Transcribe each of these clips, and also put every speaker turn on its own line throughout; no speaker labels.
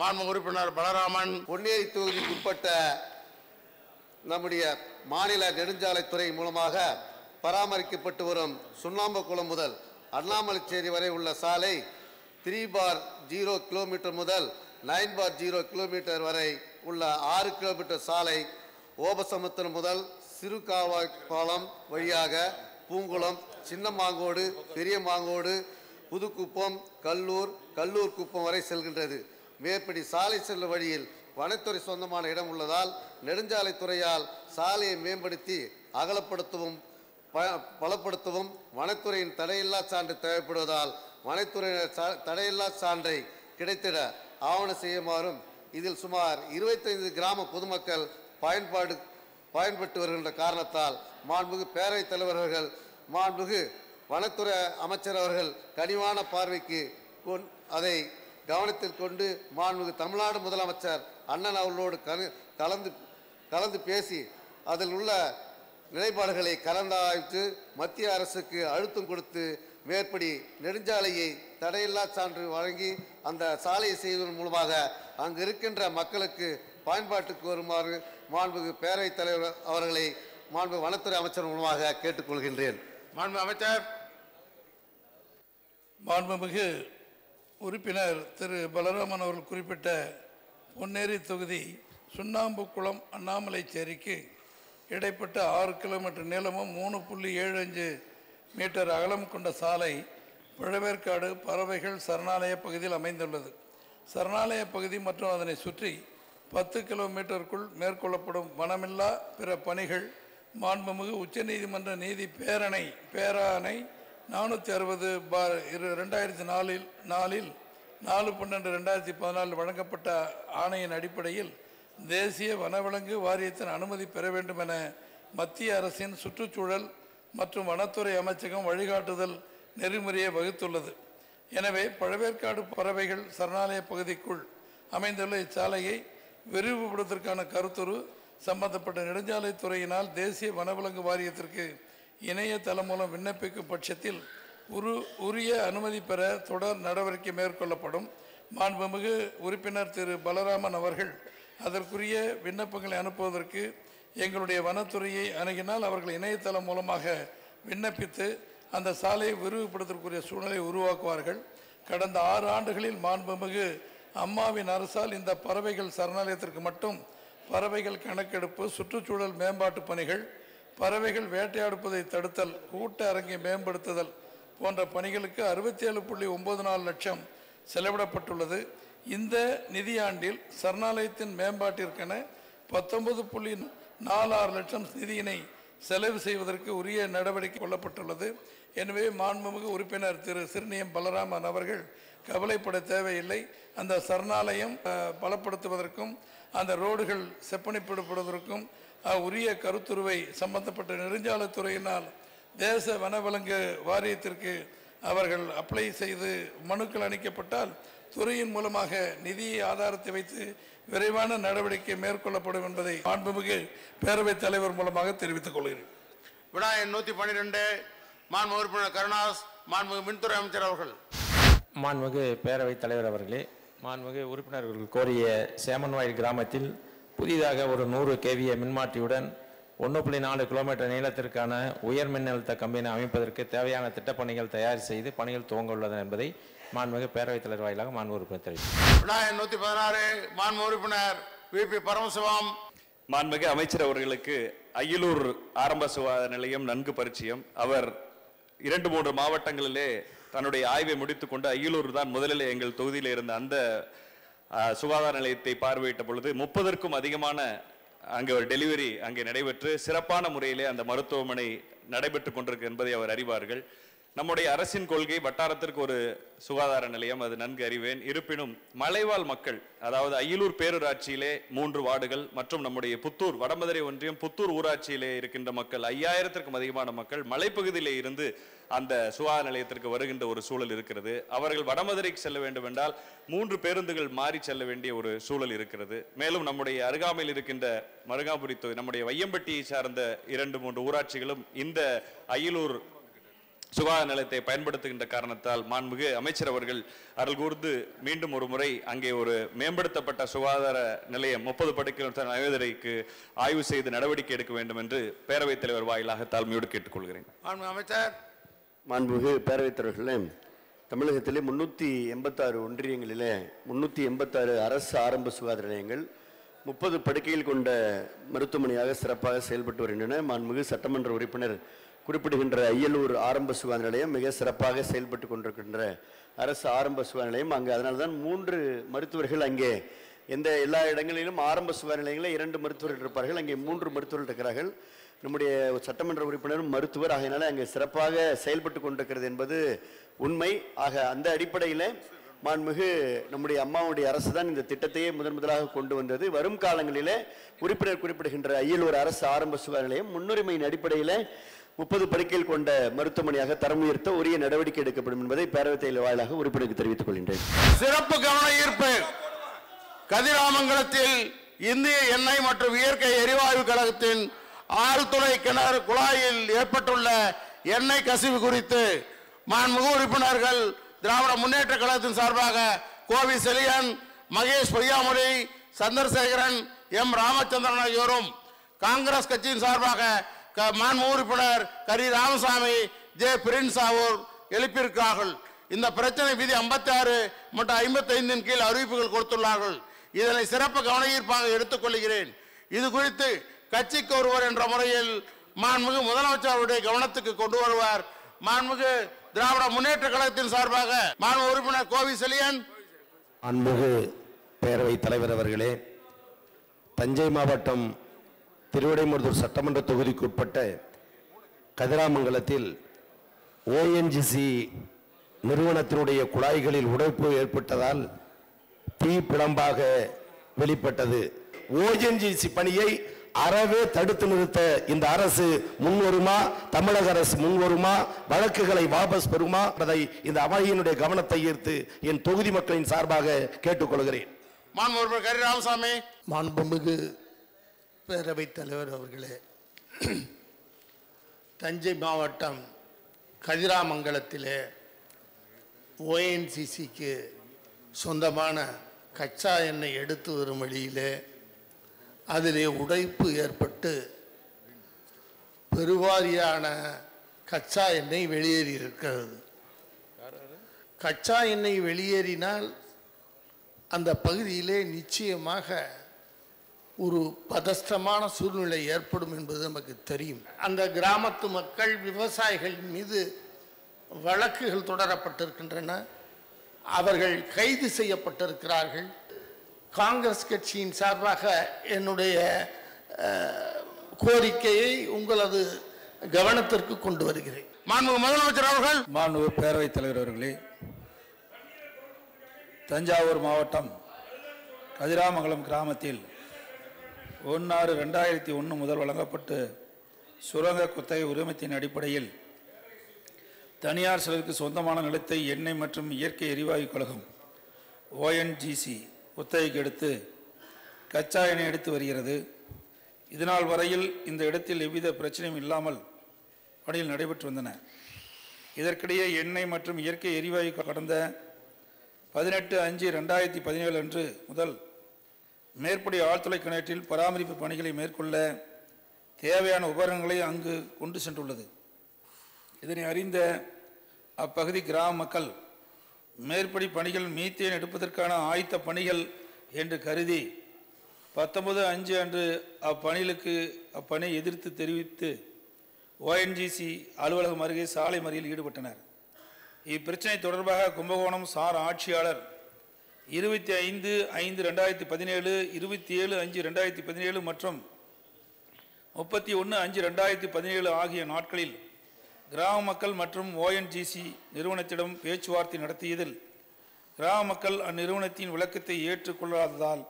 மாண்பு உறுப்பினர் பலராமன்.
பொன்னேரி தொகுதிக்கு உட்பட்ட நம்முடைய மாநில நெடுஞ்சாலைத்துறை மூலமாக பராமரிக்கப்பட்டு வரும் சுண்ணாம்பக்குளம் முதல் அண்ணாமலைச்சேரி வரை உள்ள சாலை த்ரீ பார் ஜீரோ கிலோமீட்டர் முதல் நைன் பார் ஜீரோ கிலோமீட்டர் வரை உள்ள ஆறு கிலோமீட்டர் சாலை ஓபசமுத்திரம் முதல் சிறுகாவாய் பாலம் வழியாக பூங்குளம் சின்ன மாங்கோடு பெரிய மாங்கோடு புதுக்குப்பம் கல்லூர் கல்லூர் குப்பம் வரை செல்கின்றது. மேற்படி சாலை செல்லும் வழியில் வனத்துறை சொந்தமான இடம் உள்ளதால் நெடுஞ்சாலைத்துறையால் சாலையை மேம்படுத்தி அகலப்படுத்தவும் ப- பலப்படுத்தவும் வனத்துறையின் தடையில்லா சான்று தேவைப்படுவதால் வனத்துறையினர் சா- தடையில்லா சான்றை கிடைத்திட ஆவணம் செய்யுமாறும் இதில் சுமார் இருபத்தைந்து கிராம பொதுமக்கள் பயன்பாடு பயன்பட்டு வருகின்ற காரணத்தால் மாண்புகு பேரவைத் தலைவர்கள் மாண்புகு வனத்துறை அமைச்சர் அவர்கள் கனிவான பார்வைக்கு கொண்- அதை கவனத்தில் கொண்டு மாண்புமிகு தமிழ்நாடு முதலமைச்சர் அண்ணன் அவர்களோடு கலந்து கலந்து கலந்து பேசி அதில் உள்ள நிலைப்பாடுகளை கலந்தாய்த்து மத்திய அரசுக்கு அழுத்தம் கொடுத்து மேற்படி நெடுஞ்சாலையை தடையில்லா சான்று வழங்கி அந்த சாலையை செய்வதன் மூலமாக அங்கு இருக்கின்ற மக்களுக்கு பயன்பாட்டுக்கு வருமாறு மாண்புமிகு பேரவைத் தலைவர் அவர்களை மாண்பு வனத்துறை அமைச்சர் மூலமாக கேட்டுக்கொள்கின்றேன்.
மாண்பு அமைச்சர்.
மாண்புமிகு உறுப்பினர் திரு பலராமன் அவர்கள் குறிப்பிட்ட பொன்னேரி தொகுதி சுண்ணாம்புக்குளம் அண்ணாமலைச்சேரிக்கு இடைப்பட்ட ஆறு கிலோமீட்டர் நீளமும் மூணு புள்ளி ஏழு அஞ்சு மீட்டர் அகலம் கொண்ட சாலை பழவேற்காடு பறவைகள் சரணாலய பகுதியில் அமைந்துள்ளது. சரணாலய பகுதி மற்றும் அதனை சுற்றி பத்து கிலோமீட்டருக்குள் மேற்கொள்ளப்படும் வனமில்லா பிற பணிகள் மாண்புமிகு உச்சநீதிமன்ற நீதி பேரணை பேராணை நானூற்றி அறுபது பார் இரு ரெண்டாயிரத்தி நாலில் நாலில் நாலு பன்னெண்டு ரெண்டாயிரத்தி பதினாலில் வழங்கப்பட்ட ஆணையின் அடிப்படையில் தேசிய வனவிலங்கு வாரியத்தின் அனுமதி பெற வேண்டும் என மத்திய அரசின் சுற்றுச்சூழல் மற்றும் வனத்துறை அமைச்சகம் வழிகாட்டுதல் நெறிமுறையை வகுத்துள்ளது. எனவே பழவேற்காடு பறவைகள் சரணாலய பகுதிக்குள் அமைந்துள்ள இச்சாலையை விரிவுபடுவதற்கான கருத்துரு சம்பந்தப்பட்ட நெடுஞ்சாலைத்துறையினால் தேசிய வனவிலங்கு வாரியத்திற்கு இணையதளம் மூலம் விண்ணப்பிக்கும் பட்சத்தில் உரு உரிய அனுமதி பெற தொடர் நடவடிக்கை மேற்கொள்ளப்படும். மாண்புமிகு உறுப்பினர் திரு. பலராமன் அவர்கள் அதற்குரிய விண்ணப்பங்களை அனுப்புவதற்கு எங்களுடைய வனத்துறையை அணுகினால் அவர்கள் இணையதளம் மூலமாக விண்ணப்பித்து அந்த சாலையை விரிவுபடுத்தக்கூடிய சூழ்நிலை உருவாக்குவார்கள். கடந்த ஆறு ஆண்டுகளில் மாண்புமிகு அம்மாவின் அரசால் இந்த பறவைகள் சரணாலயத்திற்கு மட்டும் பறவைகள் கணக்கெடுப்பு சுற்றுச்சூழல் மேம்பாட்டு பணிகள் பறவைகள் வேட்டையாடுப்பதை தடுத்தல் கூட்ட அரங்கை மேம்படுத்துதல் போன்ற பணிகளுக்கு அறுபத்தி ஏழு புள்ளி ஒன்பது நாலு லட்சம் செலவிடப்பட்டுள்ளது. இந்த நிதியாண்டில் சரணாலயத்தின் மேம்பாட்டிற்கென பத்தொன்பது புள்ளி நாலு ஆறு லட்சம் நிதியினை செலவு செய்வதற்கு உரிய நடவடிக்கை கொள்ளப்பட்டுள்ளது. எனவே மாண்புமிகு உறுப்பினர் திரு சிறுநியம் பலராமன் அவர்கள் கவலைப்பட தேவையில்லை. அந்த சரணாலயம் பலப்படுத்துவதற்கும் அந்த ரோடுகள் செப்பனிப்பிடப்படுவதற்கும் உரிய கருத்துருவை சம்பந்தப்பட்ட நெடுஞ்சாலைத்துறையினால் தேச வனவிலங்கு வாரியத்திற்கு அவர்கள் அப்ளை செய்து மனுக்கள் அளிக்கப்பட்டால் துறையின் மூலமாக நிதி ஆதாரத்தை வைத்து விரைவான நடவடிக்கை மேற்கொள்ளப்படும் என்பதை மாண்புமிகு பேரவைத் தலைவர் மூலமாக தெரிவித்துக் கொள்கிறேன்.
விடா எண் நூத்தி பன்னிரெண்டு மாண்பு உறுப்பினர் கருணாஸ் மாண்பு மின்துறை அமைச்சர் அவர்கள்.
மாண்புமிகு பேரவைத் தலைவர் அவர்களே மாண்புமிகு உறுப்பினர்கள் கோரிய சேமன்வாயில் கிராமத்தில் புதிதாக ஒரு நூறு கேவிய மின்மாற்றியுடன் ஒன்று புள்ளி நாலு கிலோமீட்டர் நீளத்திற்கான உயர் மின்னழுத்த கம்பினை அமைப்பதற்கு தேவையான திட்டப்பணிகள் தயார் செய்து பணிகள் துவங்க உள்ளது என்பதை மாண்புமிகு பேரவைத் தலைவர் வாயிலாக மாண்பு உறுப்பினர் தெரிவித்தார்
நூத்தி பதினாறு மாண்பு உறுப்பினர் வி பி பரமசிவம்.
மாண்புமிகு அமைச்சர் அவர்களுக்கு அய்யலூர் ஆரம்ப சுகாதார நிலையம் நன்கு பரிச்சயம். அவர் இரண்டு மூன்று மாவட்டங்களிலே தன்னுடைய ஆய்வை முடித்துக்கொண்டு அய்யலூர் தான் முதலில் எங்கள் தொகுதியில் இருந்த அந்த சுகாதார நிலையத்தை பார்வையிட்ட பொழுது முப்பதற்கும் அதிகமான அங்கே ஒரு டெலிவரி அங்கே நடைபெற்று சிறப்பான முறையிலே அந்த மருத்துவமனை நடைபெற்று கொண்டிருக்கு என்பதை அவர் அறிவார்கள். நம்முடைய அரசின் கொள்கை வட்டாரத்திற்கு ஒரு சுகாதார நிலையம் அது நன்கு அறிவேன். இருப்பினும் மலைவாழ் மக்கள் அதாவது அயிலூர் பேரூராட்சியிலே மூன்று வார்டுகள் மற்றும் நம்முடைய புத்தூர் வடமதுரை ஒன்றியம் புத்தூர் ஊராட்சியிலே இருக்கின்ற மக்கள் ஐயாயிரத்திற்கும் அதிகமான மக்கள் மலைப்பகுதியிலே இருந்து அந்த சுகாதார நிலையத்திற்கு வருகின்ற ஒரு சூழல் இருக்கிறது. அவர்கள் வடமதுரைக்கு செல்ல வேண்டும் என்றால் மூன்று பேருந்துகள் மாறி செல்ல வேண்டிய ஒரு சூழல் இருக்கிறது. மேலும் நம்முடைய அருகாமையில் இருக்கின்ற மருகாபுரி நம்முடைய வையம்பட்டியை சார்ந்த இரண்டு மூன்று ஊராட்சிகளும் இந்த அய்யலூர் சுகாதார நிலையத்தை பயன்படுத்துகின்ற காரணத்தால் மாண்புமிகு அமைச்சர் அவர்கள் அருள் கூர்ந்து மீண்டும் ஒரு முறை அங்கே ஒரு மேம்படுத்தப்பட்ட சுகாதார நிலையம் முப்பது படுக்கை நயவதரைக்கு ஆய்வு செய்து நடவடிக்கை எடுக்க வேண்டும் என்று பேரவைத் தலைவர் வாயிலாக தாழ்மையோடு கேட்டுக்கொள்கிறேன்.
அமைச்சர்.
மாண்புமிகு பேரவைத் தலைவர்களே தமிழகத்திலே முன்னூற்றி எண்பத்தாறு ஒன்றியங்களிலே முன்னூற்றி எண்பத்தாறு அரசு ஆரம்ப சுகாதார நிலையங்கள் முப்பது படுக்கைகள் கொண்ட மருத்துவமனையாக சிறப்பாக செயல்பட்டு வருகின்றன. மாண்புமிகு சட்டமன்ற உறுப்பினர் குறிப்பிடுகின்ற அய்யலூர் ஆரம்ப சுகாதார நிலையம் மிக சிறப்பாக செயல்பட்டு கொண்டிருக்கின்ற அரசு ஆரம்ப சுகாதார நிலையம். அங்கே அதனால தான் மூன்று மருத்துவர்கள் அங்கே எந்த எல்லா இடங்களிலும் ஆரம்ப சுகாதார நிலையங்களில் இரண்டு மருத்துவர்கள் இருப்பார்கள். அங்கே மூன்று மருத்துவர்கள் இருக்கிறார்கள். நம்முடைய சட்டமன்ற உறுப்பினரும் மருத்துவர். ஆகையினால அங்கே சிறப்பாக செயல்பட்டு கொண்டிருக்கிறது என்பது உண்மை. ஆக அந்த அடிப்படையில் மாண்புமிகு நம்முடைய அம்மாவுடைய அரசு தான் இந்த திட்டத்தையே முதன் முதலாக கொண்டு வந்தது. வரும் காலங்களிலே உறுப்பினர் குறிப்பிடுகின்ற அய்யலூர் அரசு ஆரம்ப சுகாதார நிலையம் முன்னுரிமையின் அடிப்படையில் முப்பது படுக்கைகள் கொண்ட மருத்துவமனையாக தரம் உயர்த்த உரிய நடவடிக்கை எடுக்கப்படும் என்பதை பேரவைத் வாயிலாக உறுப்பினருக்கு தெரிவித்துக் கொள்கின்றேன்
சிறப்பு கவன ஈர்ப்பு. கதிராமங்கலத்தில் இந்திய எண்ணெய் மற்றும் இயற்கை எரிவாயு கழகத்தின் ஆழ்துளை கிணறு குழாயில் ஏற்பட்டுள்ள எண்ணெய் கசிவு குறித்து மாண்புமிகு உறுப்பினர்கள் திராவிட முன்னேற்ற கழகத்தின் சார்பாக கோவி செலியன் மகேஷ் பொய்யாமொழி சந்திரசேகரன் எம் ராமச்சந்திரன் ஆகியோரும் காங்கிரஸ் கட்சியின் சார்பாக க- உறுப்பினர் கரி ராமசாமி ஜே பிரின்ஸ் ஆவோர் எழுப்பியிருக்கிறார்கள். இந்த பிரச்சனை விதி 56 மற்றும் 55 கீழ் அறிவிப்புகள் கொடுத்துள்ளார்கள். இதனை சிறப்பு கவனஈர்ப்பாக எடுத்துக்கொள்கிறேன். இது குறித்து கட்சிக்கு ஒருவர் என்ற முறையில் மாண்புமிகு முதலமைச்சருடைய கவனத்துக்கு கொண்டு வருவார். மாண்புமிகு திராவிட முன்னேற்ற கழகத்தின் சார்பாக மாண்பு உறுப்பினர் கோவி செலியன்
அன்புகு பேரவைத் தலைவர் அவர்களே தஞ்சை மாவட்டம் திருவிடைமருதூர் சட்டமன்ற தொகுதிக்குட்பட்ட கதிராமங்கலத்தில் ஓஎன்ஜிசி நிறுவனத்தினுடைய குழாய்களில் உடைப்பு ஏற்பட்டதால் தீ பிளம்பாக வெளிப்பட்டது. ஓஎன்ஜிசி பணியை அறவே தடுத்து நிறுத்த இந்த அரசு முன்வருமா? தமிழக அரசு முன்வருமா? வழக்குகளை வாபஸ் பெறுமா? என்பதை இந்த அவையினுடைய கவனத்தை ஈர்த்து என் தொகுதி மக்களின் சார்பாக கேட்டுக்கொள்கிறேன்.
மாண்பு உறுப்பினர் கரி ராமசாமி
மாண்புமிகு பேரவைத் தலைவர் அவர்களே தஞ்சை மாவட்டம் கதிராமங்கலத்திலே ஓஎன்சிசிக்கு சொந்தமான கச்சா எண்ணெய் எடுத்து வரும் வழியிலே அதிலே உடைப்பு ஏற்பட்டு பெருவாரியான கச்சா எண்ணெய் வெளியேறி இருக்கிறது. கச்சா எண்ணெய் வெளியேறினால் அந்த பகுதியிலே நிச்சயமாக ஒரு பதஷ்டமான சூழ்நிலை ஏற்படும் என்பது நமக்கு தெரியும். அந்த கிராமத்து மக்கள் விவசாயிகள் மீது வழக்குகள் தொடரப்பட்டிருக்கின்றன. அவர்கள் கைது செய்யப்பட்டிருக்கிறார்கள். காங்கிரஸ் கட்சியின் சார்பாக என்னுடைய கோரிக்கையை உங்களது கவனத்திற்கு கொண்டு வருகிறேன்.
மாண்புமிகு முதலமைச்சர் அவர்கள்.
மாண்பு பேரவைத் தலைவர் அவர்களே தஞ்சாவூர் மாவட்டம் கதிராமங்கலம் கிராமத்தில் ஒன்னாறு ரெண்டாயிரத்தி ஒன்று முதல் வழங்கப்பட்டு சுரங்க குத்தகை உரிமத்தின் அடிப்படையில் தனியார் சிலருக்கு சொந்தமான நிலத்தை எண்ணெய் மற்றும் இயற்கை எரிவாயு கழகம் ஓஎன்ஜிசி குத்தகைக்கு எடுத்து கச்சா எண்ணெய் எடுத்து வருகிறது. இதனால் வரையில் இந்த இடத்தில் எவ்வித பிரச்சனையும் இல்லாமல் பணியில் நடைபெற்று வந்தன. இதற்கிடையே எண்ணெய் மற்றும் இயற்கை எரிவாயு கடந்த பதினெட்டு அஞ்சு ரெண்டாயிரத்தி பதினேழு அன்று முதல் மேற்படி ஆழ்துளை கிணற்றில் பராமரிப்பு பணிகளை மேற்கொள்ள தேவையான உபகரணங்களை அங்கு கொண்டு சென்றுள்ளது. இதனை அறிந்த அப்பகுதி கிராம மக்கள் மேற்படி பணிகள் மீத்தேன் எடுப்பதற்கான ஆயத்த பணிகள் என்று கருதி பத்தொன்பது அஞ்சு அன்று அப்பணிகளுக்கு அப்பணி எதிர்த்து தெரிவித்து ஓஎன்ஜிசி அலுவலகம் அருகே சாலை மறியல் ஈடுபட்டனர். இப்பிரச்சனை தொடர்பாக கும்பகோணம் சார் ஆட்சியாளர் இருபத்தி ஐந்து ஐந்து ரெண்டாயிரத்தி பதினேழு இருபத்தி ஏழு அஞ்சு ரெண்டாயிரத்தி பதினேழு மற்றும் முப்பத்தி ஒன்று அஞ்சு ரெண்டாயிரத்தி பதினேழு ஆகிய நாட்களில் கிராம மக்கள் மற்றும் ஓஎன்ஜிசி நிறுவனத்திடம் பேச்சுவார்த்தை நடத்தியதில் கிராம மக்கள் அந்நிறுவனத்தின் விளக்கத்தை ஏற்றுக்கொள்ளாததால்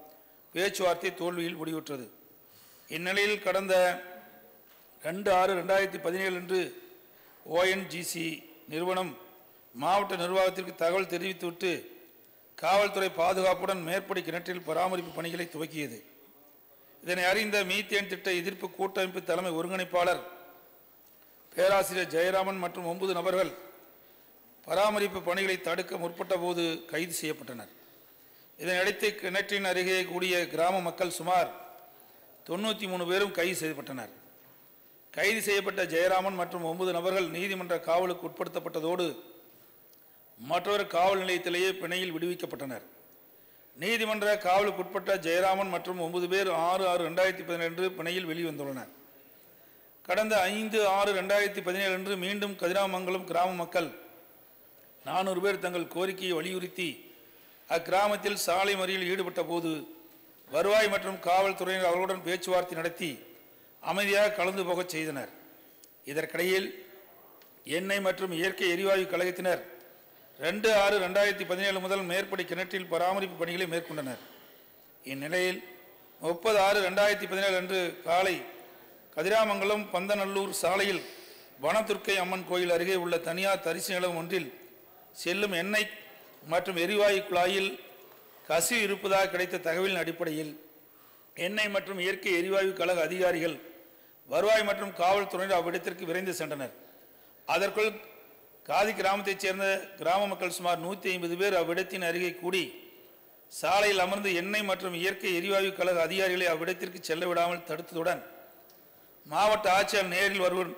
பேச்சுவார்த்தை தோல்வியில் முடிவுற்றது. இந்நிலையில் கடந்த ரெண்டு ஆறு ரெண்டாயிரத்தி பதினேழு அன்று ஓஎன்ஜிசி நிறுவனம் மாவட்ட நிர்வாகத்திற்கு தகவல் தெரிவித்துவிட்டு காவல்துறை பாதுகாப்புடன் மேற்படி கிணற்றில் பராமரிப்பு பணிகளை துவக்கியது. இதனை அறிந்த மீத்தேன் திட்ட எதிர்ப்பு கூட்டமைப்பு தலைமை ஒருங்கிணைப்பாளர் பேராசிரியர் ஜெயராமன் மற்றும் ஒன்பது நபர்கள் பராமரிப்பு பணிகளை தடுக்க முற்பட்ட போது கைது செய்யப்பட்டனர். இதனையடுத்து கிணற்றின் அருகே கூடிய கிராம மக்கள் சுமார் தொண்ணூற்றி மூணு பேரும் கைது செய்யப்பட்டனர். கைது செய்யப்பட்ட ஜெயராமன் மற்றும் ஒன்பது நபர்கள் நீதிமன்ற காவலுக்கு உட்படுத்தப்பட்டதோடு மற்றொரு காவல் நிலையத்திலேயே பிணையில் விடுவிக்கப்பட்டனர். நீதிமன்ற காவலுக்குட்பட்ட ஜெயராமன் மற்றும் ஒன்பது பேர் ஆறு ஆறு ரெண்டாயிரத்தி பதினெண்டு பிணையில் வெளிவந்துள்ளனர். கடந்த ஐந்து ஆறு ரெண்டாயிரத்தி பதினேழு அன்று மீண்டும் கதிராமங்கலம் கிராம மக்கள் நானூறு பேர் தங்கள் கோரிக்கையை வலியுறுத்தி அக்கிராமத்தில் சாலை மறியலில் ஈடுபட்ட போது வருவாய் மற்றும் காவல்துறையினர் அவர்களுடன் பேச்சுவார்த்தை நடத்தி அமைதியாக கலந்து போகச் செய்தனர். இதற்கிடையில் எண்ணெய் மற்றும் இயற்கை எரிவாயு கழகத்தினர் ரெண்டு ஆறு ரெண்டாயிரத்தி பதினேழு முதல் மேற்படி கிணற்றில் பராமரிப்பு பணிகளை மேற்கொண்டனர். இந்நிலையில் முப்பது ஆறு ரெண்டாயிரத்தி பதினேழு அன்று காலை கதிராமங்கலம் பந்தநல்லூர் சாலையில் வனதுர்க்கை அம்மன் கோயில் அருகே உள்ள தனியார் தரிசு நிலம் ஒன்றில் செல்லும் எண்ணெய் மற்றும் எரிவாயு குழாயில் கசிவு இருப்பதாக கிடைத்த தகவலின் அடிப்படையில் எண்ணெய் மற்றும் இயற்கை எரிவாயு கழக அதிகாரிகள் வருவாய் மற்றும் காவல்துறையினர் அவ்விடத்திற்கு விரைந்து சென்றனர். அதற்குள் காதி கிராமத்தைச் சேர்ந்த கிராம மக்கள் சுமார் நூற்றி ஐம்பது பேர் அவ்விடத்தின் அருகே கூடி சாலையில் அமர்ந்து எண்ணெய் மற்றும் இயற்கை எரிவாயு கழக அதிகாரிகளை அவ்விடத்திற்கு செல்ல விடாமல் தடுத்ததுடன் மாவட்ட ஆட்சியர் நேரில் வருவர்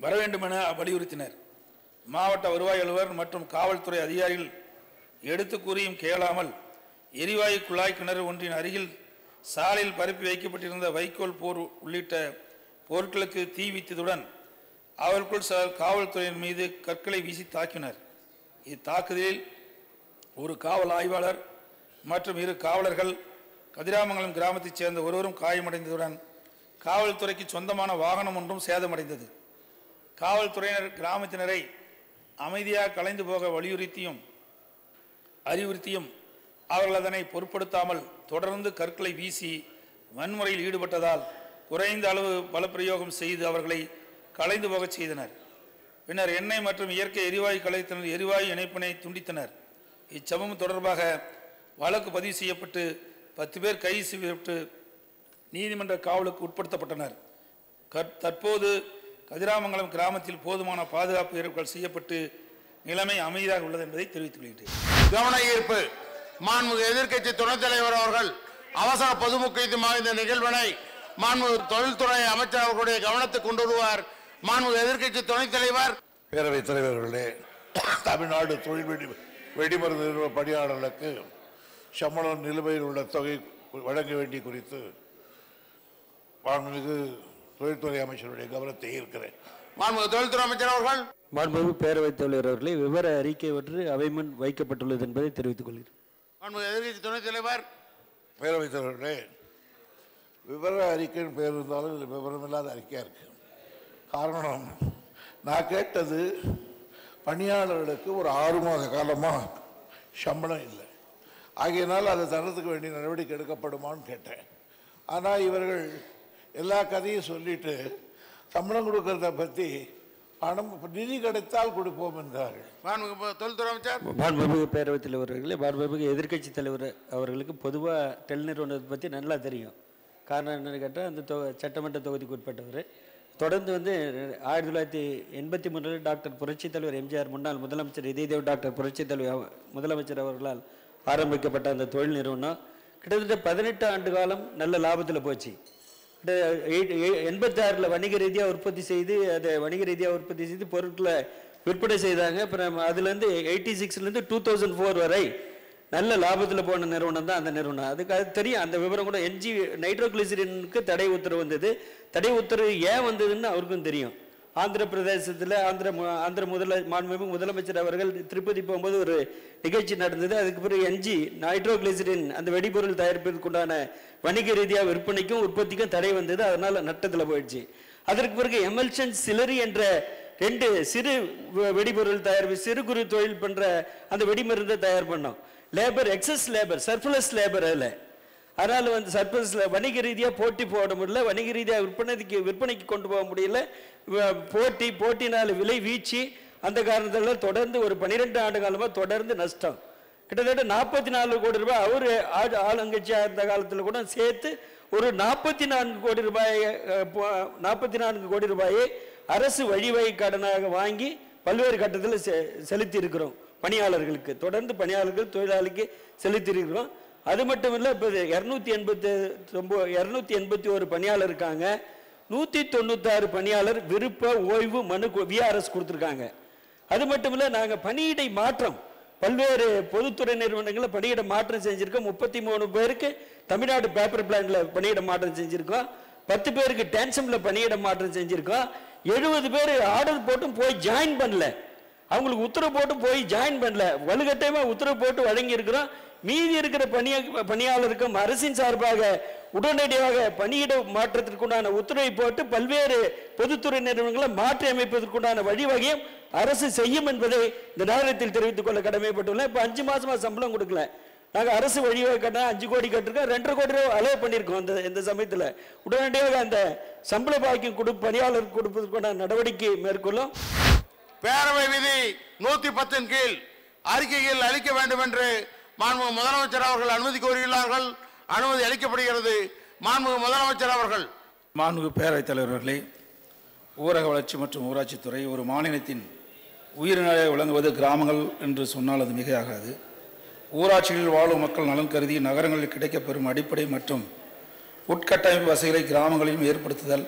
வர வேண்டுமென வலியுறுத்தினர். மாவட்ட வருவாய் அலுவலர் மற்றும் காவல்துறை அதிகாரிகள் எடுத்து கூறியும் கேளாமல் எரிவாயு குழாய் கிணறு ஒன்றின் அருகில் சாலையில் பரப்பி வைக்கப்பட்டிருந்த வைக்கோல் போர் உள்ளிட்ட பொருட்களுக்கு தீ வைத்ததுடன் அவருக்குள் சிலர் காவல்துறையின் மீது கற்களை வீசி தாக்கினர். இத்தாக்குதலில் ஒரு காவல் ஆய்வாளர் மற்றும் இரு காவலர்கள் கதிராமங்கலம் கிராமத்தைச் சேர்ந்த ஒருவரும் காயமடைந்ததுடன் காவல்துறைக்கு சொந்தமான வாகனம் ஒன்றும் சேதமடைந்தது. காவல்துறையினர் கிராமத்தினரை அமைதியாக கலைந்து போக வலியுறுத்தியும் அறிவுறுத்தியும் அவர்கள் அதனை பொருட்படுத்தாமல் தொடர்ந்து கற்களை வீசி வன்முறையில் ஈடுபட்டதால் குறைந்த அளவு பலப்பிரயோகம் செய்து அவர்களை கலைந்து போகச் செய்தனர். பின்னர் எண்ணெய் மற்றும் இயற்கை எரிவாயு கலைத்தனர் எரிவாயு இணைப்பினை துண்டித்தனர். இச்சம்பவம் தொடர்பாக வழக்கு பதிவு செய்யப்பட்டு பத்து பேர் கைது செய்யப்பட்டு நீதிமன்ற காவலுக்கு உட்படுத்தப்பட்டனர். கற்- தற்போது கதிராமங்கலம் கிராமத்தில் போதுமான பாதுகாப்பு ஏற்பாடுகள் செய்யப்பட்டு நிலைமை அமைதியாக உள்ளது என்பதை தெரிவித்துக் கொள்கிறேன்
கவன ஈர்ப்பு. மாண்புமிகு எதிர்க்கட்சி துணைத் தலைவர் அவர்கள் அவசர பொதுமுக்கியத்துமாக இந்த நிகழ்வினை மாண்புமிகு தொழில்துறை அமைச்சர் அவர்களுடைய கவனத்துக்கு கொண்டு வருவார். மாண்புமிகு எதிர்க்கட்சி துணைத் தலைவர்.
பேரவைத் தலைவர்களே தமிழ்நாடு தொழில் வெடி வெடிமருந்து நிறுவன பணியாளர்களுக்கு சம்பளம் நிலுவையில் உள்ள தொகை வழங்க வேண்டிய குறித்து மாண்புமிகு தொழில்துறை அமைச்சருடைய கவனத்தை ஈர்க்கிறேன்.
மாண்புமிகு தொழில்துறை அமைச்சர் அவர்கள்.
மாண்புமிகு பேரவைத் தலைவர் அவர்களே விவர அறிக்கை ஒன்று அவை முன் வைக்கப்பட்டுள்ளது என்பதை தெரிவித்துக் கொள்கிறேன்.
மாண்புமிகு எதிர்க்கட்சி துணைத் தலைவர்.
பேரவைத் தலைவர்களே விவர அறிக்கைன்னு பேர் இருந்தாலும் இதில் விவரமில்லாத அறிக்கையாக இருக்கு. காரணம். நான் கேட்டது பணியாளர்களுக்கு ஒரு ஆறு மாத காலமாக சம்பளம் இல்லை. ஆகையினால் அதை தரத்துக்கு வேண்டிய நடவடிக்கை எடுக்கப்படுமான்னு கேட்டேன். ஆனால் இவர்கள் எல்லா கதையும் சொல்லிட்டு சம்பளம் கொடுக்கறத பற்றி பணம் நிதி கிடைத்தால் கொடுப்போம் என்றார்கள்.
தொழில்துறை அமைச்சர்
மாண்புமிகு பேரவைத் தலைவர் அவர்களே மாண்புமிகு எதிர்க்கட்சி தலைவர் அவர்களுக்கு பொதுவாக டெல் நிறுவனத்தை பற்றி நல்லா தெரியும். காரணம் என்னன்னு கேட்டால் அந்த தொ சட்டமன்ற தொகுதிக்கு உட்பட்டவர். தொடர்ந்து வந்து ஆயிரத்தி தொள்ளாயிரத்தி எண்பத்தி மூணில் டாக்டர் புரட்சித் தலைவர் எம்ஜிஆர் முன்னாள் முதலமைச்சர் இதயதேவ் டாக்டர் புரட்சித் தலைவர் முதலமைச்சர் அவர்களால் ஆரம்பிக்கப்பட்ட அந்த தொழில் நிறுவனம் கிட்டத்தட்ட பதினெட்டு ஆண்டு காலம் நல்ல லாபத்தில் போச்சு. எண்பத்தாறில் வணிக ரீதியாக உற்பத்தி செய்து அதை வணிக ரீதியாக உற்பத்தி செய்து பொருட்களை விற்பனை செய்தாங்க. அப்புறம் அதுலேருந்து எயிட்டி சிக்ஸ்லேருந்து டூ தௌசண்ட் ஃபோர் வரை நல்ல லாபத்தில் போன நிறுவனம் தான் அந்த நிறுவனம். அதுக்கு அது தெரியும். அந்த விவரம் கூட என்ஜி நைட்ரோகிளிசரினுக்கு தடை உத்தரவு வந்தது. தடை உத்தரவு ஏன் வந்ததுன்னு அவருக்கும் தெரியும். ஆந்திர பிரதேசத்தில் ஆந்திர ஆந்திர முதல மாண்புமிகு முதலமைச்சர் அவர்கள் திருப்பதி போகும்போது ஒரு நிகழ்ச்சி நடந்தது. அதுக்கு பிறகு என்ஜி நைட்ரோகிளிசரின் அந்த வெடிபொருள் தயாரிப்பதற்குண்டான வணிக ரீதியாக விற்பனைக்கும் உற்பத்திக்கும் தடை வந்தது. அதனால் நட்டத்தில் போயிடுச்சு. அதற்கு பிறகு எமல்சன் சிலரி என்ற ரெண்டு சிறு வெடிபொருள் தயாரிப்பு சிறு குறு தொழில் பண்ணுற அந்த வெடிமருந்தை தயார் பண்ணோம். Labour excess labour surplus labour அதில். அதனால் வந்து சர்ப்ளஸ்ல வணிக ரீதியாக போட்டி போட முடியல வணிக ரீதியாக விற்பனைக்கு விற்பனைக்கு கொண்டு போக முடியல. வ- போட்டி போட்டினால் விலை வீழ்ச்சி அந்த காரணத்தில் தொடர்ந்து ஒரு பன்னிரெண்டு ஆண்டு காலமாக தொடர்ந்து நஷ்டம். கிட்டத்தட்ட நாற்பத்தி நாலு கோடி ரூபாய் அவர் ஆளுங்கட்சியாக இருந்த காலத்தில் கூட சேர்த்து ஒரு நாற்பத்தி நான்கு கோடி ரூபாய் நாற்பத்தி நான்கு கோடி ரூபாயை அரசு வழிவகை கடனாக வாங்கி பல்வேறு கட்டத்தில் செ செலுத்தி இருக்கிறோம் பணியாளர்களுக்கு தொடர்ந்து பணியாளர்கள் தொழிலாளிக்கு செலுத்தி இருக்கிறோம் அது மட்டும் இல்லை இப்போ இரநூத்தி எண்பத்தி ஒம்பது இரநூத்தி எண்பத்தி ஒரு பணியாளர் இருக்காங்க. நூற்றி தொண்ணூத்தாறு பணியாளர் விருப்ப ஓய்வு மனு விஆர்எஸ் கொடுத்துருக்காங்க. அது மட்டும் இல்லை நாங்கள் பணியிடை மாற்றம் பல்வேறு பொதுத்துறை நிறுவனங்களில் பணியிட மாற்றம் செஞ்சுருக்கோம். முப்பத்தி மூணு பேருக்கு தமிழ்நாடு பேப்பர் பிளான்ல பணியிட மாற்றம் செஞ்சுருக்கோம். பத்து பேருக்கு டேன்சம்ல பணியிட மாற்றம் செஞ்சுருக்கோம். எழுபது பேர் ஆர்டர் போட்டும் போய் ஜாயின் பண்ணல. அவங்களுக்கு உத்தரவு போட்டு போய் ஜாயின் பண்ணல. வலுக்கட்டாயமா உத்தரவு போட்டு வழங்கி இருக்கிறோம் மீதி இருக்கிற பணிய பணியாளருக்கும் அரசின் சார்பாக உடனடியாக பணியிட மாற்றத்திற்குண்டான உத்தரவை போட்டு பல்வேறு பொதுத்துறை நிறுவனங்களை மாற்றி அமைப்பதற்குண்டான வழிவகையும் அரசு செய்யும் என்பதை இந்த நேரத்தில் தெரிவித்துக் கொள்ள கடமைப்பட்டுள்ளேன். இப்போ அஞ்சு மாசமா சம்பளம் கொடுக்கல. நாங்கள் அரசு வழிவகை கட்டினா அஞ்சு கோடி கட்டிருக்கோம். ரெண்டரை கோடி ரூபா அலோவ் பண்ணியிருக்கோம் இந்த இந்த சமயத்தில். உடனடியாக அந்த சம்பள பாக்கியம் கொடு பணியாளருக்கு கொடுப்பதற்கான நடவடிக்கை மேற்கொள்ளும்.
பேரவை விதி நூத்தி பத்தின் கீழ் அறிக்கையில் அளிக்க வேண்டும் என்று மாண்புமிகு முதலமைச்சர் அவர்கள் அனுமதி கோரியுள்ளார்கள். அனுமதி அளிக்கப்படுகிறது. மாண்புமிகு முதலமைச்சர் அவர்கள்.
மாண்புமிகு பேரவைத் தலைவர்களே ஊரக வளர்ச்சி மற்றும் ஊராட்சித்துறை ஒரு மாநிலத்தின் உயிரினரை விளங்குவது கிராமங்கள் என்று சொன்னால் அது மிகையாகாது. ஊராட்சிகளில் வாழும் மக்கள் நலன் கருதி நகரங்களில் கிடைக்கப்பெறும் அடிப்படை மற்றும் உட்கட்டமைப்பு வசதிகளை கிராமங்களிலும் ஏற்படுத்துதல்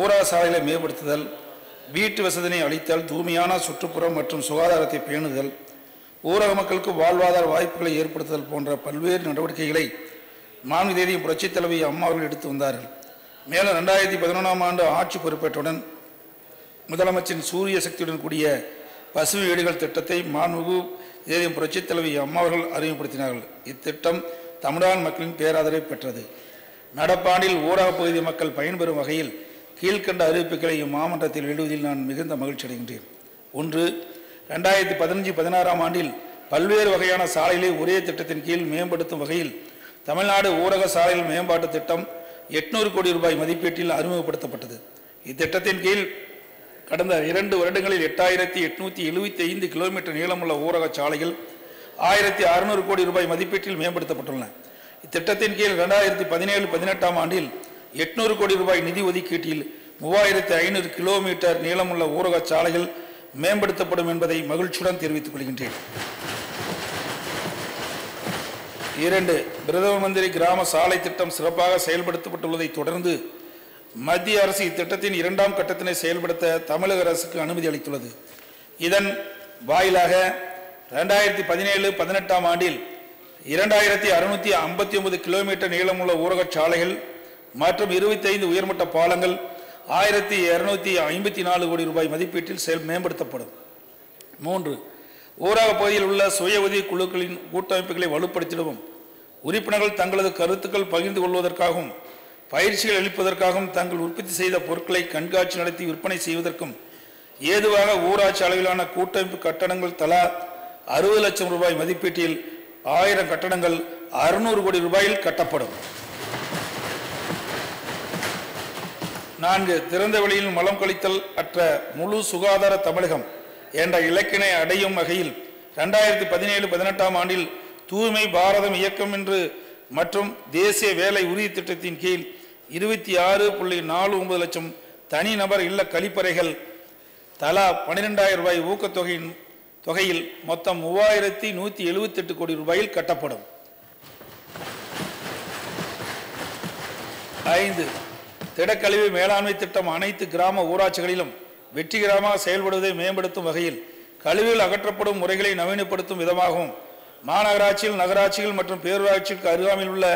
ஊரக சாலைகளை மேம்படுத்துதல் வீட்டு வசதினை அளித்தல் தூய்மையான சுற்றுப்புறம் மற்றும் சுகாதாரத்தை பேணுதல் ஊரக மக்களுக்கு வாழ்வாதார வாய்ப்புகளை ஏற்படுத்துதல் போன்ற பல்வேறு நடவடிக்கைகளை மாநில தேதி புரட்சித் தலைவி அம்மா அவர்கள் எடுத்து வந்தார்கள். மேலும் ரெண்டாயிரத்தி பதினொன்றாம் ஆண்டு ஆட்சி பொறுப்பேற்றுடன் முதலமைச்சரின் சூரிய சக்தியுடன் கூடிய பசுமை வீடுகள் திட்டத்தை மாண்புகு தேதியம் புரட்சித் தலைவி அம்மா அவர்கள் அறிமுகப்படுத்தினார்கள். இத்திட்டம் தமிழ்நாடு மக்களின் பேராதரவை பெற்றது. நடப்பாண்டில் ஊரக பகுதி மக்கள் பயன்பெறும் வகையில் கீழ்க்கண்ட அறிவிப்புகளை இம்மாமன்றத்தில் எழுதுவதில் நான் மிகுந்த மகிழ்ச்சி அடைகின்றேன். ஒன்று ரெண்டாயிரத்தி பதினஞ்சு பதினாறாம் ஆண்டில் பல்வேறு வகையான சாலைகளை ஒரே திட்டத்தின் கீழ் மேம்படுத்தும் வகையில் தமிழ்நாடு ஊரக சாலைகள் மேம்பாட்டு திட்டம் எட்நூறு கோடி ரூபாய் மதிப்பீட்டில் அறிமுகப்படுத்தப்பட்டது. இத்திட்டத்தின் கீழ் கடந்த இரண்டு வருடங்களில் எட்டாயிரத்தி எட்நூத்தி எழுபத்தி ஐந்து கிலோமீட்டர் நீளமுள்ள ஊரக சாலைகள் ஆயிரத்தி அறுநூறு கோடி ரூபாய் மதிப்பீட்டில் மேம்படுத்தப்பட்டுள்ளன. இத்திட்டத்தின் கீழ் இரண்டாயிரத்தி பதினேழு பதினெட்டாம் ஆண்டில் எட்நூறு கோடி ரூபாய் நிதி ஒதுக்கீட்டில் மூவாயிரத்தி ஐநூறு கிலோமீட்டர் நீளமுள்ள ஊரக சாலைகள் மேம்படுத்தப்படும் என்பதை மகிழ்ச்சியுடன் தெரிவித்துக் கொள்கின்றேன். இரண்டு பிரதம மந்திரி கிராம சாலை திட்டம் சிறப்பாக செயல்படுத்தப்பட்டுள்ளதை தொடர்ந்து மத்திய அரசு இத்திட்டத்தின் இரண்டாம் கட்டத்தினை செயல்படுத்த தமிழக அரசுக்கு அனுமதி அளித்துள்ளது. இதன் வாயிலாக ரெண்டாயிரத்தி பதினேழு பதினெட்டாம் ஆண்டில் இரண்டாயிரத்தி அறுநூற்றி ஐம்பத்தி ஒன்பது கிலோமீட்டர் நீளமுள்ள ஊரகச் சாலைகள் மற்றும் இருபத்தைந்து உயர்மட்ட பாலங்கள் ஆயிரத்தி இருநூத்தி ஐம்பத்தி நாலு கோடி ரூபாய் மதிப்பீட்டில் செயல் மேம்படுத்தப்படும். மூன்று ஊரக பகுதியில் உள்ள சுய உதவி குழுக்களின் கூட்டமைப்புகளை வலுப்படுத்திடவும் உறுப்பினர்கள் தங்களது கருத்துக்கள் பகிர்ந்து கொள்வதற்காகவும் பயிற்சிகள் அளிப்பதற்காகவும் தங்கள் உற்பத்தி செய்த பொருட்களை கண்காட்சி நடத்தி விற்பனை செய்வதற்கும் ஏதுவாக ஊராட்சி அளவிலான கூட்டமைப்பு கட்டடங்கள் தலா அறுபது லட்சம் ரூபாய் மதிப்பீட்டில் ஆயிரம் கட்டடங்கள் அறுநூறு கோடி ரூபாயில் கட்டப்படும். நான்கு திறந்த வெளியில் மலம் கழித்தல் அற்ற முழு சுகாதார தமிழகம் என்ற இலக்கினை அடையும் வகையில் ரெண்டாயிரத்தி பதினேழு பதினெட்டாம் ஆண்டில் தூய்மை பாரதம் இயக்கம் என்று மற்றும் தேசிய வேலை உறுதி திட்டத்தின் கீழ் இருபத்தி ஆறு புள்ளி நாலு ஒன்பது லட்சம் தனிநபர் இல்ல கழிப்பறைகள் தலா பன்னிரெண்டாயிரம் ரூபாய் ஊக்கத்தொகையின் தொகையில் மொத்தம் மூவாயிரத்தி நூற்றி எழுபத்தெட்டு கோடி ரூபாயில் கட்டப்படும். ஐந்து திடக்கழிவு மேலாண்மை திட்டம் அனைத்து கிராம ஊராட்சிகளிலும் வெற்றிகரமாக செயல்படுவதை மேம்படுத்தும் வகையில் கழிவுகள் அகற்றப்படும் முறைகளை நவீனப்படுத்தும் விதமாகவும் மாநகராட்சியில் நகராட்சிகள் மற்றும் பேரூராட்சிக்கு அருகாமையில் உள்ள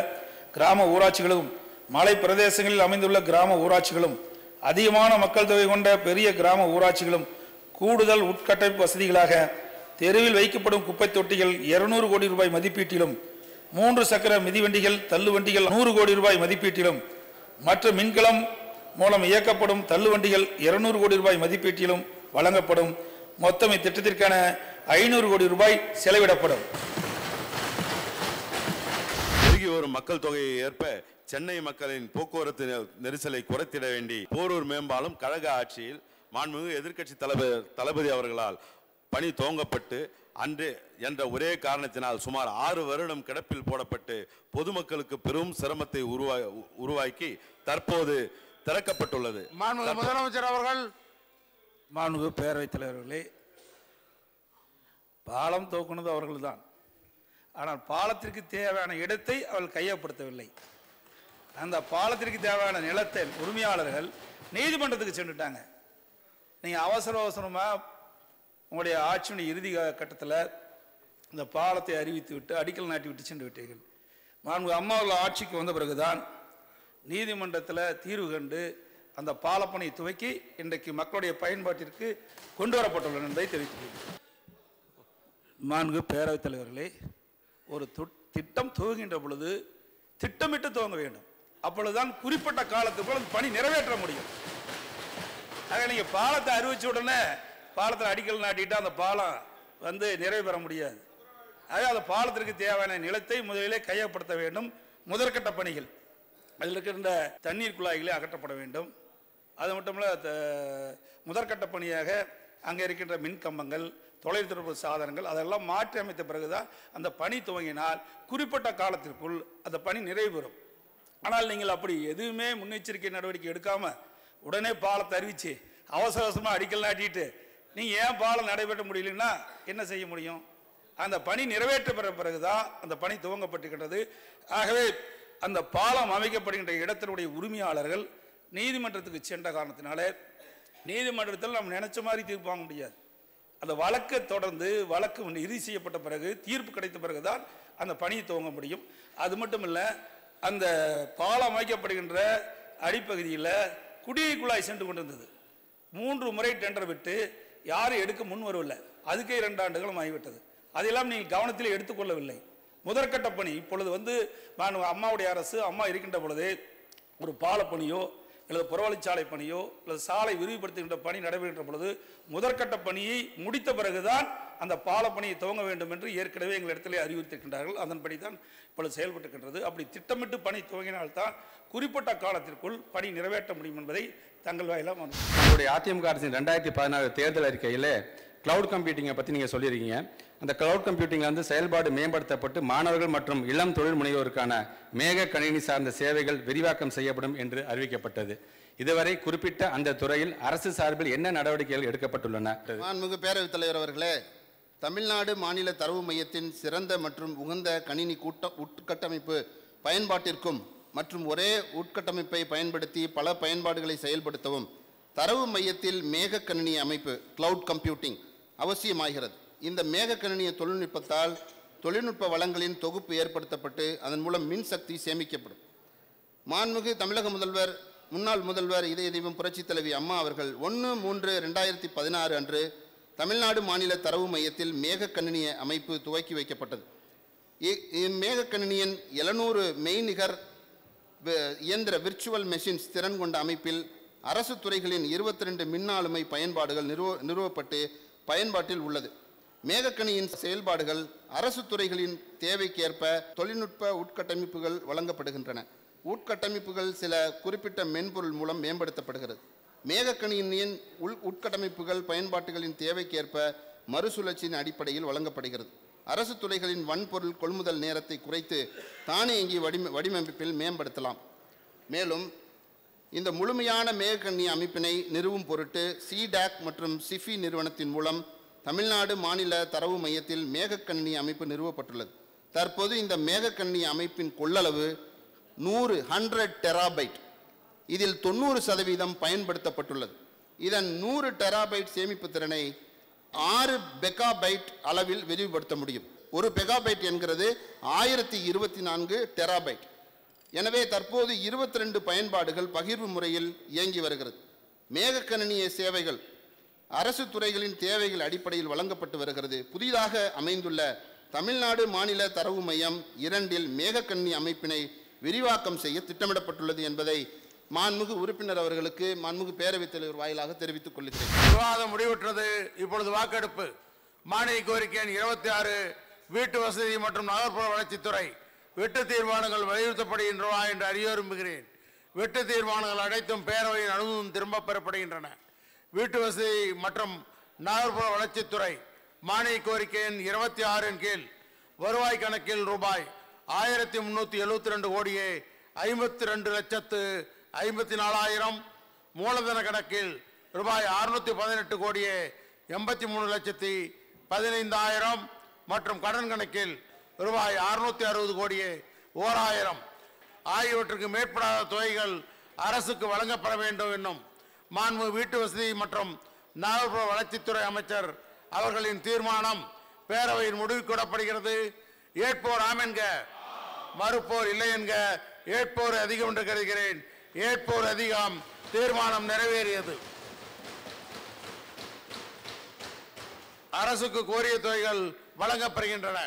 கிராம ஊராட்சிகளும் மலை பிரதேசங்களில் அமைந்துள்ள கிராம ஊராட்சிகளும் அதிகமான மக்கள் தொகை கொண்ட பெரிய கிராம ஊராட்சிகளும் கூடுதல் உட்கட்டமைப்பு வசதிகளாக தெருவில் வைக்கப்படும் குப்பை தொட்டிகள் இருநூறு கோடி ரூபாய் மதிப்பீட்டிலும் மூன்று சக்கர மிதிவண்டிகள் தள்ளுவண்டிகள் நூறு கோடி ரூபாய் மதிப்பீட்டிலும் மற்ற மின்கலம் மூலம் இயக்கப்படும் தள்ளுவண்டிகள் இருநூறு கோடி ரூபாய் மதிப்பீட்டிலும் வழங்கப்படும். மொத்தம் இத்திட்டத்திற்கான ஐநூறு கோடி ரூபாய் செலவிடப்படும்.
பெருகி வரும் மக்கள் தொகையை ஏற்ப சென்னை மக்களின் போக்குவரத்து நெரிசலை குறைத்திட வேண்டி போரூர் மேம்பாலம் கழக ஆட்சியில் மாண்புமிகு எதிர்க்கட்சி தளபதி தளபதி அவர்களால் பணி துவங்கப்பட்டு அன்று என்ற ஒரே காரணத்தினால் சுமார் ஆறு வருடம் கிடப்பில் போடப்பட்டு பொதுமக்களுக்கு பெரும் சிரமத்தை உருவா உருவாக்கி தற்போது திறக்கப்பட்டுள்ளது.
மாண்புமிகு முதலமைச்சர் அவர்கள்.
மாண்பு பேரவைத் தலைவர்களே பாலம் தோக்குனது அவர்கள்தான். ஆனால் பாலத்திற்கு தேவையான இடத்தை அவர்கள் கையப்படுத்தவில்லை அந்த பாலத்திற்கு தேவையான நிலத்தை உரிமையாளர்கள் நீதிமன்றத்துக்கு சென்றுட்டாங்க. நீங்கள் அவசர அவசரமாக உங்களுடைய ஆட்சியினுடைய இறுதி கட்டத்தில் இந்த பாலத்தை அறிவித்து விட்டு அடிக்கல் நாட்டி விட்டு சென்று விட்டீர்கள். மாண்பு அம்மா ஆட்சிக்கு வந்த பிறகுதான் நீதிமன்றத்தில் தீர்வு கண்டு அந்த பாலப்பணி துவக்கி இன்றைக்கு மக்களுடைய பயன்பாட்டிற்கு கொண்டு வரப்பட்டுள்ளன என்பதை தெரிவித்துள்ளேன் மாண்பு பேரவைத் தலைவர்களே ஒரு துட்- திட்டம் துவங்குகின்ற பொழுது திட்டமிட்டு துவங்க வேண்டும். அப்பொழுதுதான் குறிப்பிட்ட காலத்துக்குள் அந்த பணி நிறைவேற்ற முடியும். ஆக நீங்கள் பாலத்தை அறிவிச்ச உடனே பாலத்தில் அடிக்கல் நாட்டிட்டு அந்த பாலம் வந்து நிறைவு பெற முடியாது. ஆக அந்த பாலத்திற்கு தேவையான நிலத்தை முதலிலே கையப்படுத்த வேண்டும். முதற்கட்ட பணிகள். அதில் இருக்கின்ற தண்ணீர் குழாய்களே அகற்றப்பட வேண்டும். அது மட்டுமல்ல த- முதற்கட்ட பணியாக அங்கே இருக்கின்ற மின் கம்பங்கள் தொலைத்தொடர்பு சாதனங்கள் அதெல்லாம் மாற்றி அமைத்த பிறகுதான் அந்த பணி துவங்கினால் குறிப்பிட்ட காலத்திற்குள் அந்த பணி நிறைவு பெறும் ஆனால் நீங்கள் அப்படி எதுவுமே முன்னெச்சரிக்கை நடவடிக்கை எடுக்காமல் உடனே பாலத்தை அறிவித்து அவசர அவசரமாக அடிக்கல் நாட்டிட்டு நீங்கள் ஏன் பாலம் நடைபெற முடியலன்னா என்ன செய்ய முடியும்? அந்த பணி நிறைவேற்ற பெற பிறகுதான் அந்த பணி துவங்கப்பட்டுகின்றது ஆகவே அந்த பாலம் அமைக்கப்படுகின்ற இடத்தினுடைய உரிமையாளர்கள் நீதிமன்றத்துக்கு சென்ற காரணத்தினாலே நீதிமன்றத்தில் நம்ம நினைச்ச மாதிரி தீர்ப்பு வாங்க முடியாது. அந்த வழக்கை தொடர்ந்து வழக்கு இறுதி செய்யப்பட்ட பிறகு தீர்ப்பு கிடைத்த பிறகுதான் அந்த பணியை துவங்க முடியும். அது மட்டும் இல்லை அந்த பாலம் அமைக்கப்படுகின்ற அடிப்பகுதியில் குடியை குழாய் சென்று கொண்டிருந்தது. மூன்று முறை டெண்டர் விட்டு யாரும் எடுக்க முன் வரவில்லை. அதுக்கே இரண்டு ஆண்டுகளும் ஆகிவிட்டது. அதையெல்லாம் நீங்கள் கவனத்தில் எடுத்துக்கொள்ளவில்லை. முதற்கட்ட பணி இப்பொழுது வந்து நான் அம்மாவுடைய அரசு அம்மா இருக்கின்ற பொழுது ஒரு பாலப்பணியோ அல்லது புறவழிச்சாலை பணியோ அல்லது சாலை விரிவுபடுத்துகின்ற பணி நடைபெறுகின்ற பொழுது முதற்கட்ட பணியை முடித்த பிறகுதான் அந்த பாலப்பணியை துவங்க வேண்டும் என்று ஏற்கனவே எங்கள் இடத்திலே அறிவித்திருக்கின்றார்கள் அதன்படி தான் இப்பொழுது செயல்பட்டுகின்றது அப்படி திட்டமிட்டு பணி துவங்கினால்தான் குறிப்பிட்ட காலத்திற்குள் பணி நிறைவேற்ற முடியும் என்பதை தங்கள் வாயிலாம்
நம்முடைய அதிமுக அரசின் ரெண்டாயிரத்தி பதினாறு தேர்தல் அறிக்கையில் கிளவுட் கம்ப்யூட்டிங்கை பற்றி நீங்கள் சொல்லியிருக்கீங்க. அந்த கிளவுட் கம்ப்யூட்டிங்கில் வந்து செயல்பாடு மேம்படுத்தப்பட்டு மாணவர்கள் மற்றும் இளம் தொழில் முனைவோருக்கான மேக கணினி சார்ந்த சேவைகள் விரிவாக்கம் செய்யப்படும் என்று அறிவிக்கப்பட்டது. இதுவரை குறிப்பிட்ட அந்த துறையில் அரசு சார்பில் என்ன நடவடிக்கைகள் எடுக்கப்பட்டுள்ளன?
மாண்புமிகு பேரவைத் தலைவர் அவர்களே தமிழ்நாடு மாநில தரவு மையத்தின் சிறந்த மற்றும் உகந்த கணினி கூட்ட உட்கட்டமைப்பு பயன்பாட்டிற்கும் மற்றும் ஒரே உட்கட்டமைப்பை பயன்படுத்தி பல பயன்பாடுகளை செயல்படுத்தவும் தரவு மையத்தில் மேக கணினி அமைப்பு கிளவுட் கம்ப்யூட்டிங் அவசியமாகிறது. இந்த மேகக்கணினிய தொழில்நுட்பத்தால் தொழில்நுட்ப வளங்களின் தொகுப்பு ஏற்படுத்தப்பட்டு அதன் மூலம் மின்சக்தி சேமிக்கப்படும். மாண்புமிகு தமிழக முதல்வர் முன்னாள் முதல்வர் இதய தெய்வம் புரட்சித் தலைவி அம்மா அவர்கள் ஒன்று மூன்று ரெண்டாயிரத்தி பதினாறு அன்று தமிழ்நாடு மாநில தரவு மையத்தில் மேகக்கணினிய அமைப்பு துவக்கி வைக்கப்பட்டது. இ- எழுநூறு மெய்நிகர் இயந்திர விர்ச்சுவல் மெஷின்ஸ் திறன் கொண்ட அமைப்பில் அரசு துறைகளின் இருபத்தி ரெண்டு மின்னாளுமை பயன்பாடுகள் நிறுவ நிறுவப்பட்டு பயன்பாட்டில் உள்ளது. மேகக்கணியின் செயல்பாடுகள் அரசு துறைகளின் தேவைக்கேற்ப தொழில்நுட்ப உட்கட்டமைப்புகள் வழங்கப்படுகின்றன. உட்கட்டமைப்புகள் சில குறிப்பிட்ட மென்பொருள் மூலம் மேம்படுத்தப்படுகிறது. மேகக்கணியின் உள் உட்கட்டமைப்புகள் பயன்பாட்டுகளின் தேவைக்கேற்ப மறுசுழற்சியின் அடிப்படையில் வழங்கப்படுகிறது. அரசு துறைகளின் வன்பொருள் கொள்முதல் நேரத்தை குறைத்து தானியங்கி வடிவ வடிவமைப்பில் மேம்படுத்தலாம். மேலும் இந்த முழுமையான மேகக்கண்ணி அமைப்பினை நிறுவும் பொருட்டு சிடாக் மற்றும் சிஃபி நிறுவனத்தின் மூலம் தமிழ்நாடு மாநில தரவு மையத்தில் மேகக்கணினி அமைப்பு நிறுவப்பட்டுள்ளது. தற்போது இந்த மேகக்கணினி அமைப்பின் கொள்ளளவு நூறு ஹண்ட்ரட் டெராபைட் இதில் தொண்ணூறு சதவீதம் பயன்படுத்தப்பட்டுள்ளது. இதன் நூறு டெராபைட் சேமிப்பு திறனை ஆறு பெகாபைட் அளவில் விரிவுபடுத்த முடியும். ஒரு பெகாபைட் என்கிறது ஆயிரத்தி இருபத்தி நான்கு டெராபைட் எனவே தற்போது இருபத்தி ரெண்டு பயன்பாடுகள் பகிர்வு முறையில் இயங்கி வருகிறது. மேகக்கணினிய சேவைகள் அரசு துறைகளின் தேவைகள் அடிப்படையில் வழங்கப்பட்டு வருகிறது. புதிதாக அமைந்துள்ள தமிழ்நாடு மாநில தரவு மையம் இரண்டில் மேகக்கண்ணி அமைப்பினை விரிவாக்கம் செய்ய திட்டமிடப்பட்டுள்ளது என்பதை மாண்புமிகு உறுப்பினர் அவர்களுக்கு மாண்புமிகு பேரவைத் தலைவர் வாயிலாக தெரிவித்துக் கொள்கிறேன்.
விவாதம் முடிவுற்றது. இப்பொழுது வாக்கெடுப்பு. மானிய கோரிக்கை எண் இருபத்தி ஆறு வீட்டு வசதி மற்றும் நகர்ப்புற வளர்ச்சித்துறை. வெட்டு தீர்மானங்கள் வலியுறுத்தப்படுகின்றவா என்று அறிய விரும்புகிறேன். வெட்டு தீர்மானங்கள் அனைத்தும் பேரவையின் அனுமதியும் திரும்பப் பெறப்படுகின்றன. வீட்டு வசதி மற்றும் நகர்ப்புற வளர்ச்சித்துறை மானிய கோரிக்கையின் இருபத்தி ஆறின் கீழ் வருவாய் கணக்கில் ரூபாய் ஆயிரத்தி முந்நூற்றி எழுபத்தி ரெண்டு கோடியே ஐம்பத்தி ரெண்டு லட்சத்து ஐம்பத்தி நாலாயிரம். மூலதன கணக்கில் ரூபாய் அறுநூற்றி பதினெட்டு கோடியே எண்பத்தி மூணு லட்சத்தி பதினைந்தாயிரம். மற்றும் கடன் கணக்கில் ரூபாய் அறுநூற்றி அறுபது கோடியே ஓராயிரம். ஆகியவற்றுக்கு மேற்படாத தொகைகள் அரசுக்கு வழங்கப்பட வேண்டும் என்னும் மாண்பு வீட்டு வசதி மற்றும் நகர்ப்புற வளர்ச்சித்துறை அமைச்சர் அவர்களின் தீர்மானம் பேரவையின் முடிவுக்கூடப்படுகிறது ஏற்போர் ஆம் என்க மறுப்போர் இல்லை என்க ஏற்போர் அதிகம் என்று கருதுகிறேன். ஏற்போர் அதிகம் தீர்மானம் நிறைவேறியது. அரசுக்கு கோரிய தொகைகள் வழங்கப்படுகின்றன.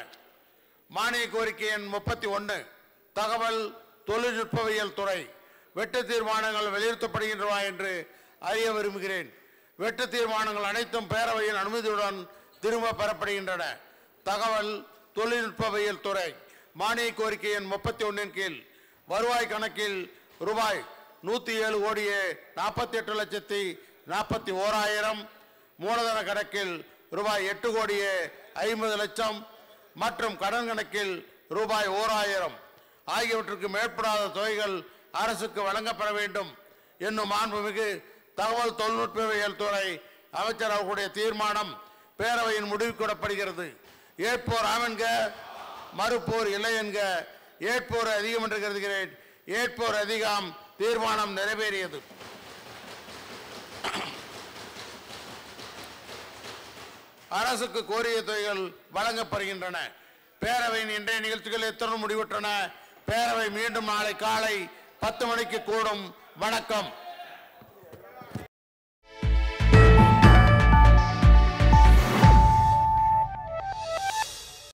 மானிய கோரிக்கை எண் முப்பத்தி ஒன்று தகவல் தொழில்நுட்பவியல் துறை. வெட்டு தீர்மானங்கள் வலியுறுத்தப்படுகின்றன என்று அறிய விரும்புகிறேன். வெட்டு தீர்மானங்கள் அனைத்தும் பேரவையின் அனுமதியுடன் திரும்ப பெறப்படுகின்றன. தகவல் தொழில்நுட்பவியல் துறை. மானிய கோரிக்கை எண் முப்பத்தி ஒன்றின் கீழ் வருவாய் கணக்கில் ரூபாய் நூற்றி ஏழு கோடியே நாற்பத்தி எட்டு லட்சத்தி நாற்பத்தி ஓராயிரம். மூலதன கணக்கில் ரூபாய் எட்டு கோடியே ஐம்பது லட்சம் மற்றும் கடன் கணக்கில் ரூபாய் ஓராயிரம். ஆகியவற்றுக்கு மேற்படாத தொகைகள் அரசுக்கு வழங்கப்பட வேண்டும். என்னும் மாண்புமிகு தகவல் தொழில்நுட்பவியல் துறை அமைச்சர் அவர்களுடைய தீர்மானம் பேரவையின் முடிவுக்கூடப்படுகிறது ஏற்போர் ஆமென்க மறுப்போர் இல்லை என்க ஏற்போர் அதிகம் என்று கருதுகிறேன். ஏற்போர் அதிகம் தீர்மானம் நிறைவேறியது. அரசுக்கு கோரிய தொகைகள் வழங்கப்படுகின்றன. பேரவையின் இன்றைய நிகழ்ச்சிகள் எத்தனை முடிவுற்றன? பேரவை மீண்டும் நாளை காலை பத்து மணிக்கு கூடும். வணக்கம்.